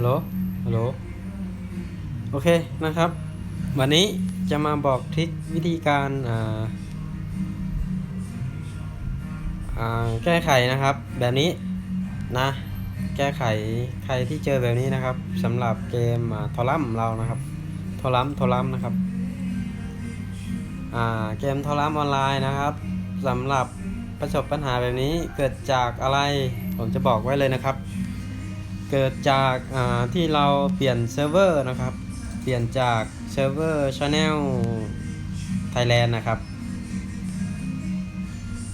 ฮัลโหล ฮัลโหล โอเคนะครับ วันนี้จะมาบอกทริควิธีการอ่าอ่าแก้ไขนะครับ แบบนี้นะ แก้ไขใครที่เจอแบบนี้นะครับสำหรับเกมอ่าทอรัมเรานะครับทอรัมทอรัมนะครับอ่าเกมทอรัมออนไลน์นะครับสำหรับประสบปัญหาแบบนี้เกิดจากอะไร ผมจะบอกไว้เลยนะครับ เกิดจากาที่เราเปลี่ยนเซิร์ฟเวอร์นะครับ เปลี่ยนจากเซิร์ฟเวอร์ Channel Thailand นะครับ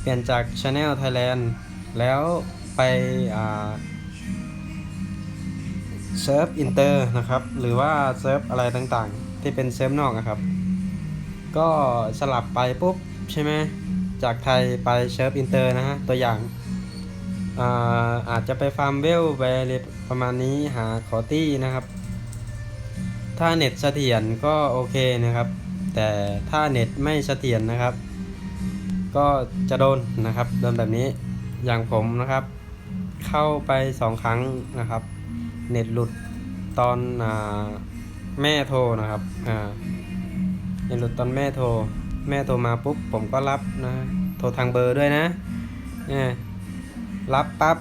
เปลี่ยนจาก Channel Thailand แล้วไปเซิร์ฟอินเตอร์นะครับ หรือว่าเซิร์ฟอะไรต่างๆ ที่เป็นเซิร์ฟนอกนะครับ ก็สลับไปปุ๊บใช่ไหมจากไทยไปเซิร์ฟอินเตอร์นะฮะ ตัวอย่างอาอาจจะไปฟาร์มเวลไปอะไร ประมาณนี้หาขอตี้นะครับ ถ้าเน็ตเสถียรก็โอเคนะครับ แต่ถ้าเน็ตไม่เสถียรนะครับ ก็จะโดนนะครับโดนแบบนี้อย่างผมนะครับ เข้าไปสองครั้งนะครับ เน็ตหลุดตอนอแม่โทรนะครับเน็ตหลุดตอนแม่โทร แม่โทรมาปุ๊บผมก็รับนะโทรทางเบอร์ด้วยนะเนี่ยรับปั๊บ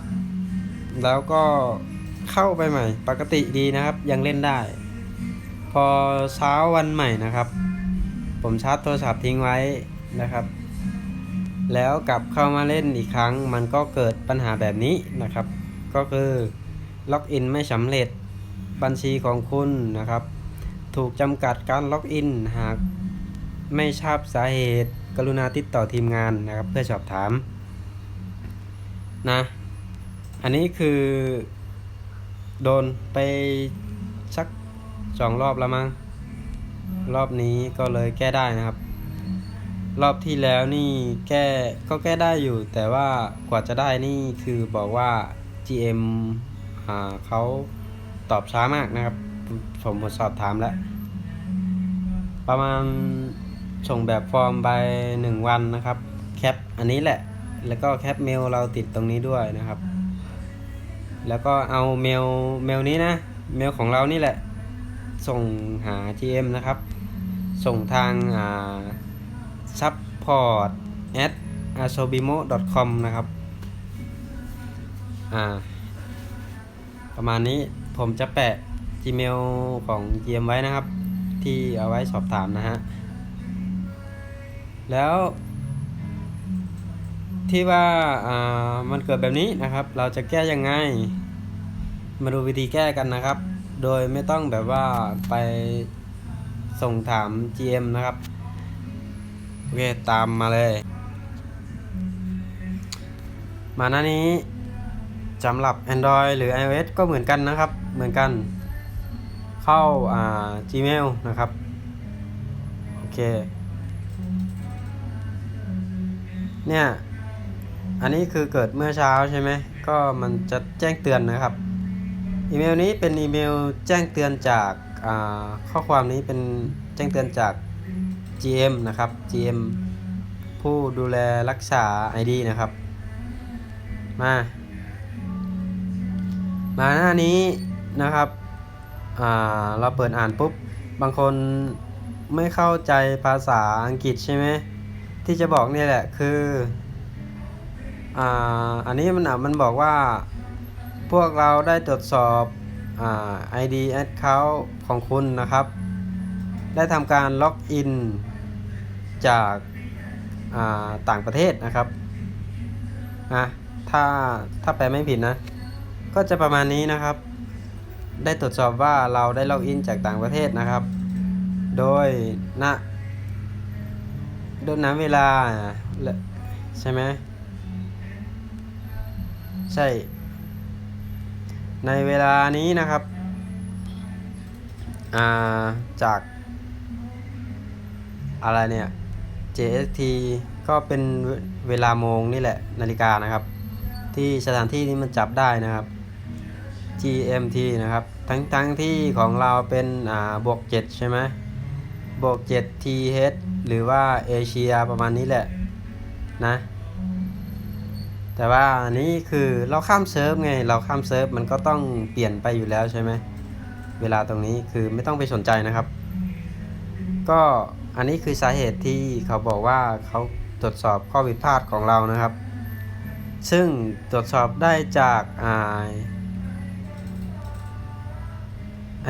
แล้วก็ เข้าไปใหม่ ปกติดีนะครับ ยังเล่นได้ พอเช้าวันใหม่นะครับ ผมชาร์จโทรศัพท์ทิ้งไว้นะครับ แล้วกลับเข้ามาเล่นอีกครั้ง มันก็เกิดปัญหาแบบนี้นะครับ ก็คือล็อกอินไม่สำเร็จบัญชีของคุณนะครับ ถูกจำกัดการล็อกอินหากไม่ทราบสาเหตุ กรุณาติดต่อทีมงานนะครับ เพื่อสอบถามนะ อันนี้คือ โดนไปสักสองรอบแล้วมั้งรอบนี้ก็เลยแก้ได้นะครับ รอบที่แล้วนี่แก้ก็แก้ได้อยู่ แต่ว่ากว่าจะได้นี่คือบอกว่า GM อ่าเขาตอบช้ามากนะครับ ผมสอบถามแล้ว ประมาณส่งแบบฟอร์มไปหนึ่งวันนะครับแคปอันนี้แหละ แล้วก็แคปเมลเราติดตรงนี้ด้วยนะครับ แล้วก็เอาเมลเมลนี้นะ เมลของเรานี่แหละ ส่งหา GM นะครับ ส่งทางอ่า support at asobimo com นะครับ อ่า ประมาณนี้ผมจะแปะ Gmail ของ GM ไว้นะครับ ที่เอาไว้สอบถามนะฮะ แล้ว ที่ว่าอ่ามันเกิดแบบนี้นะครับ เราจะแก้ยังไง มาดูวิธีแก้กันนะครับ โดยไม่ต้องแบบว่าไปส่งถาม GM นะครับ โอเค ตามมาเลย มาหน้านี้สำหรับ Android หรือ iOS ก็เหมือนกันนะครับ เหมือนกัน เข้าอ่า Gmail นะครับ โอเค เนี่ย อันนี้คือเกิดเมื่อเช้าใช่ไหมก็มันจะแจ้งเตือนนะครับ อีเมลนี้เป็นอีเมลแจ้งเตือนจากอ่าข้อความนี้เป็นแจ้งเตือนจาก GM นะครับ GM ผู้ดูแลรักษา ID นะครับ มา มาหน้านี้นะครับอ่าเราเปิดอ่านปุ๊บบางคนไม่เข้าใจภาษาอังกฤษใช่ไหมที่จะบอกนี่แหละคือ อ่าอันนี้มันอะมันบอกว่าพวกเราได้ตรวจสอบอ่า ID account ของคุณนะครับ ได้ทำการล็อกอินจากอ่าต่างประเทศนะครับนะถ้าถ้าแปลไม่ผิดนะ ก็จะประมาณนี้นะครับ ได้ตรวจสอบว่าเราได้ล็อกอินจากต่างประเทศนะครับ โดยณโดยณเวลาใช่ไหม ใช่ ในเวลานี้นะครับาจาก อะไรเนี่ย JST ก็เป็นเวลาโมงนี่แหละนาฬิกานะครับ ที่สถานที่นี้มันจับได้นะครับ GMT นะครับ ทั้งทั้งที่ของเราเป็นอ่าบวก7ใช่ไหมบวก7 TH หรือว่าเอเชียประมาณนี้แหละนะ แต่ว่าอันนี้คือเราข้ามเซิร์ฟไง เราข้ามเซิร์ฟมันก็ต้องเปลี่ยนไปอยู่แล้วใช่ไหม เวลาตรงนี้คือไม่ต้องไปสนใจนะครับ ก็อันนี้คือสาเหตุที่เขาบอกว่าเขาตรวจสอบข้อผิดพลาดของเรานะครับ ซึ่งตรวจสอบได้จากอ่า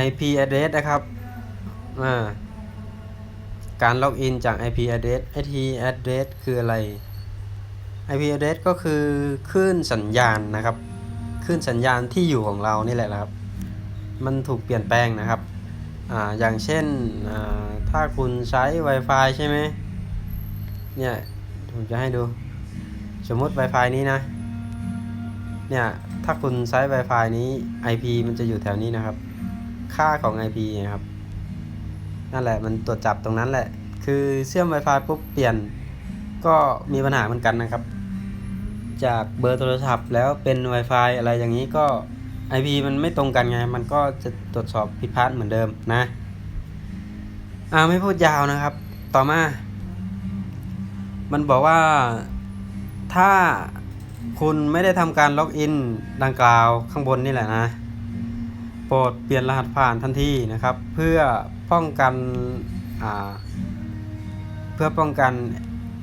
IP address นะครับการล็อกอินจาก IP address IP address คืออะไร IP address ก็คือคลื่นสัญญาณนะครับคลื่นสัญญาณที่อยู่ของเรานี่แหละนะครับ มันถูกเปลี่ยนแปลงนะครับอ่าอย่างเช่นอ่าถ้าคุณใช้ Wi-Fi ใช่ไหมเนี่ยผมจะให้ดู สมมติ Wi-Fi นี้นะ เนี่ยถ้าคุณใช้ Wi-Fi นี้ IP มันจะอยู่แถวนี้นะครับ ค่าของ IP นะครับ นั่นแหละมันตรวจจับตรงนั้นแหละ คือเชื่อม Wi-Fi ปุ๊บเปลี่ยน ก็มีปัญหาเหมือนกันนะครับ จากเบอร์โทรศัพท์ แล้วเป็น Wi-Fi อะไรอย่างนี้ก็ IP มันไม่ตรงกันไง มันก็จะตรวจสอบผิดพลาดเหมือนเดิมนะอ่าไม่พูดยาวนะครับ ต่อมา มันบอกว่าถ้าคุณไม่ได้ทำการล็อกอินดังกล่าวข้างบนนี่แหละนะโปรดเปลี่ยนรหัสผ่านทันทีนะครับ เพื่อป้องกันอ่าเพื่อป้องกัน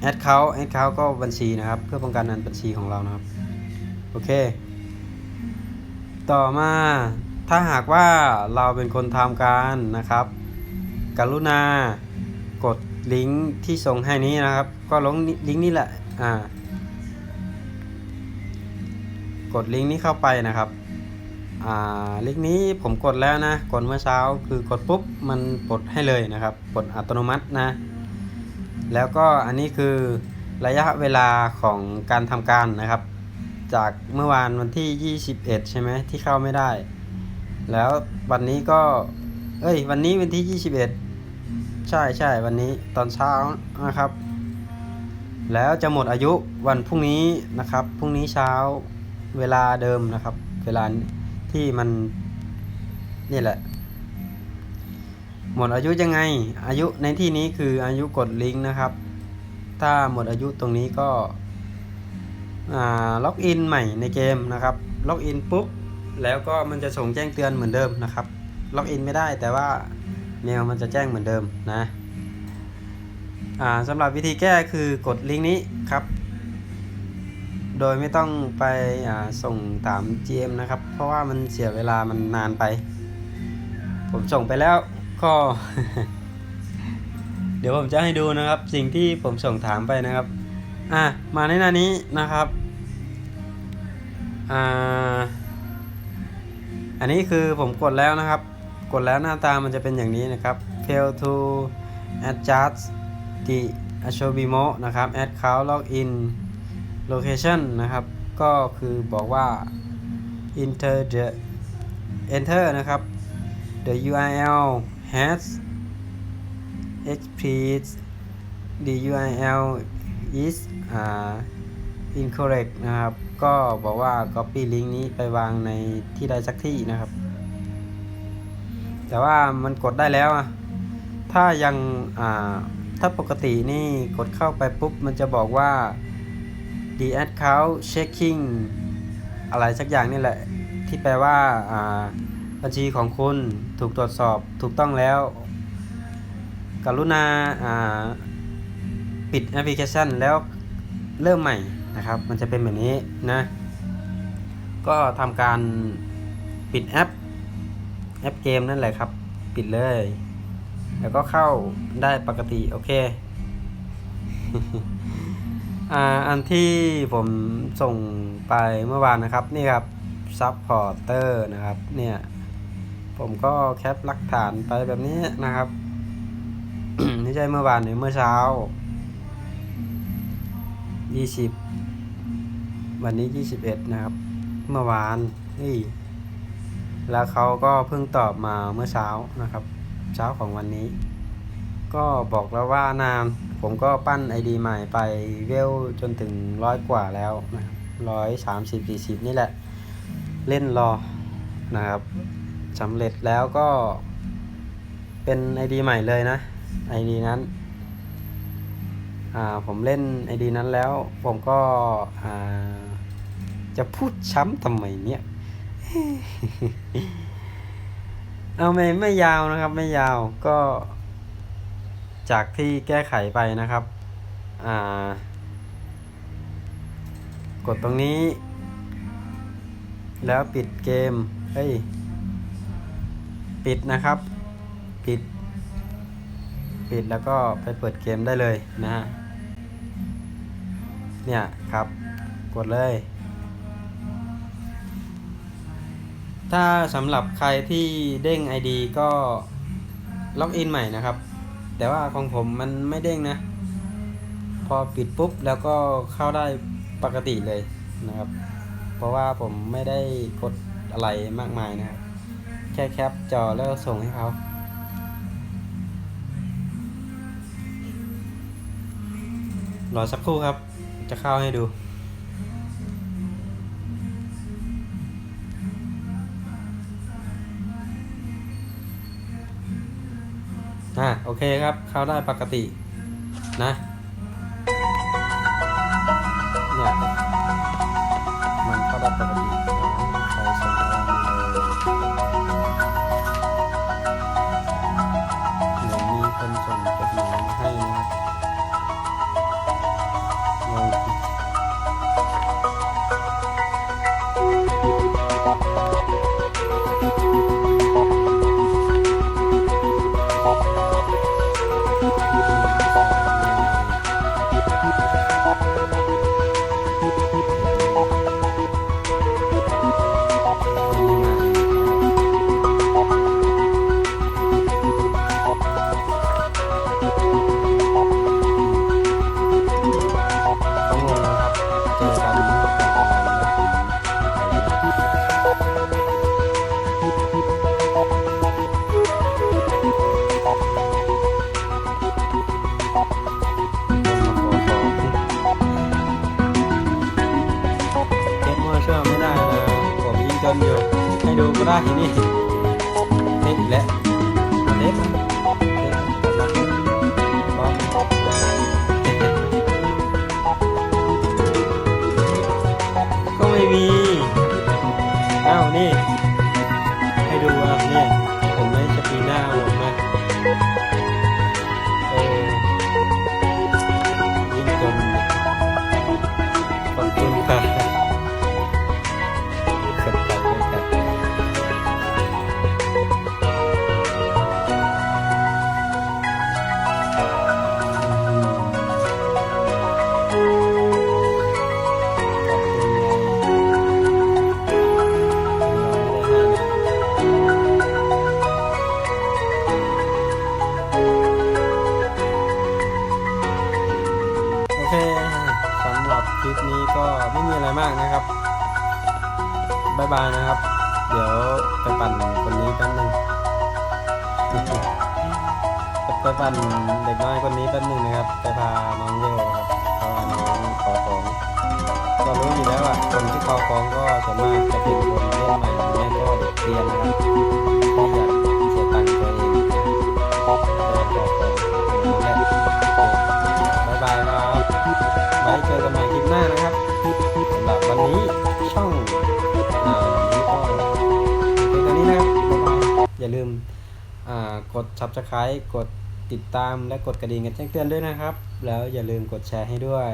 แอดเขาแอดเขาก็บัญชีนะครับ เพื่อป้องกันนันบัญชีของเรานะครับ โอเค ต่อมาถ้าหากว่าเราเป็นคนทำการนะครับ กรุณากดลิงก์ที่ส่งให้นี้นะครับ ก็ลงลิงก์นี้แหละอ่ากดลิงก์นี้เข้าไปนะครับอ่าลิงก์นี้ผมกดแล้วนะกดเมื่อเช้าคือกดปุ๊บมันปลดให้เลยนะครับปลดอัตโนมัตินะ แล้วก็อันนี้คือระยะเวลาของการทำการนะครับ จากเมื่อวานวันที่ 21 ใช่ไหมที่เข้าไม่ได้ แล้ววันนี้ก็ เอ้ย วันนี้วันที่ 21 ใช่ใช่วันนี้ตอนเช้านะครับ แล้วจะหมดอายุวันพรุ่งนี้นะครับพรุ่งนี้เช้าเวลาเดิมนะครับ เวลาที่มันนี่แหละ หมดอายุยังไง อายุในที่นี้คืออายุกดลิงก์นะครับ ถ้าหมดอายุตรงนี้ก็ล็อกอินใหม่ในเกมนะครับ ล็อกอินปุ๊บ แล้วก็มันจะส่งแจ้งเตือนเหมือนเดิมนะครับ ล็อกอินไม่ได้แต่ว่าเมลมันจะแจ้งเหมือนเดิมนะสำหรับวิธีแก้คือกดลิงก์นี้ครับ โดยไม่ต้องไปส่งตาม GM นะครับ เพราะว่ามันเสียเวลามันนานไป ผมส่งไปแล้ว ก็ เดี๋ยวผมจะให้ดูนะครับ สิ่งที่ผมส่งถามไปนะครับ อะมาในหน้านี้นะครับ อ่า อันนี้คือผมกดแล้วนะครับ กดแล้วหน้าตามันจะเป็นอย่างนี้นะครับ fail to adjust the Ashobimo นะครับ add count login location นะครับ ก็คือบอกว่า enter the enter นะครับ the URL has express the URL is อ่า incorrect นะครับ ก็บอกว่า copy link นี้ไปวางในที่ใดสักที่นะครับ แต่ว่ามันกดได้แล้วอะถ้ายังอ่าถ้าปกตินี่กดเข้าไปปุ๊บ มันจะบอกว่า the account checking อะไรสักอย่างนี่แหละ ที่แปลว่าอ่า บัญชีของคุณถูกตรวจสอบถูกต้องแล้ว กรุณาาปิดแอปพลิเคชันแล้วเริ่มใหม่นะครับ มันจะเป็นแบบนี้นะ ก็ทำการปิดแอป แอปเกมนั่นแหละครับ ปิดเลย แล้วก็เข้าได้ปกติ โอเคอันที่ผมส่งไปเมื่อวานนะครับ นี่ครับซับพอร์เตอร์นะครับ เนี่ย ผมก็แคปหลักฐานไปแบบนี้นะครับไม่ใช่เมื่อวานหรือเมื่อเช้า 20 วันนี้ 21 นะครับ เมื่อวานนี่ แล้วเขาก็เพิ่งตอบมาเมื่อเช้านะครับ เช้าของวันนี้ ก็บอกแล้วว่านานผมก็ปั้น ID ใหม่ไปเวลจนถึงร้อยกว่าแล้วนะครับร้อยสามสิบสี่สิบนี่แหละ เล่นรอนะครับ สำเร็จแล้วก็เป็น ID ใหม่เลยนะ ID นั้นผมเล่น ID นั้นแล้วผมก็จะพูดช้ำทำไมเนี่ยเอาไม่ไม่ยาวนะครับไม่ยาวก็ จากที่แก้ไขไปนะครับกดตรงนี้ แล้วปิดเกม เฮ้ย ปิดนะครับ ปิด ปิดแล้วก็ไปเปิดเกมได้เลยนะฮะเนี่ยครับ กดเลย ถ้าสำหรับใครที่เด้ง ID ก็ล็อกอินใหม่นะครับ แต่ว่าของผมมันไม่เด้งนะ พอปิดปุ๊บแล้วก็เข้าได้ปกติเลยนะครับ เพราะว่าผมไม่ได้กดอะไรมากมายนะครับ แค่แคปจอแล้วส่งให้เขารอสักครู่ครับ จะเข้าให้ดูอะโอเคครับ เข้าได้ปกตินะ มอยู่ ให้ดูก็ได้ทีนี่เทปอีกแล้วเทปเล่นก็ไม่มี อ้าว นี่ เคสำหรับคลิปนี้ก็ไม่มีอะไรมากนะครับบายบายนะครับ เดี๋ยวไปปั่นคนนี้แป๊บนึงไปปั่นเด็กน้อยคนนี้แป๊บนึงนะครับไปพาน้องเย่นะครับเพราะว่าน้องขอของก็รู้อยู่แล้วอะคนที่ขอของก็ส่วนมากจะเป็นคนเล่นใหม่หรือไม่ก็เด็กเรียนนะครับาลืมกด subscribe กดติดตามและกดกระดิ่งกันแจ้งเตือนด้วยนะครับ แล้วอย่าลืมกดแชร์ให้ด้วย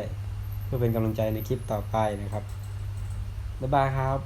เพื่อเป็นกำลังใจในคลิปต่อไปนะครับ บ๊ายบายครับ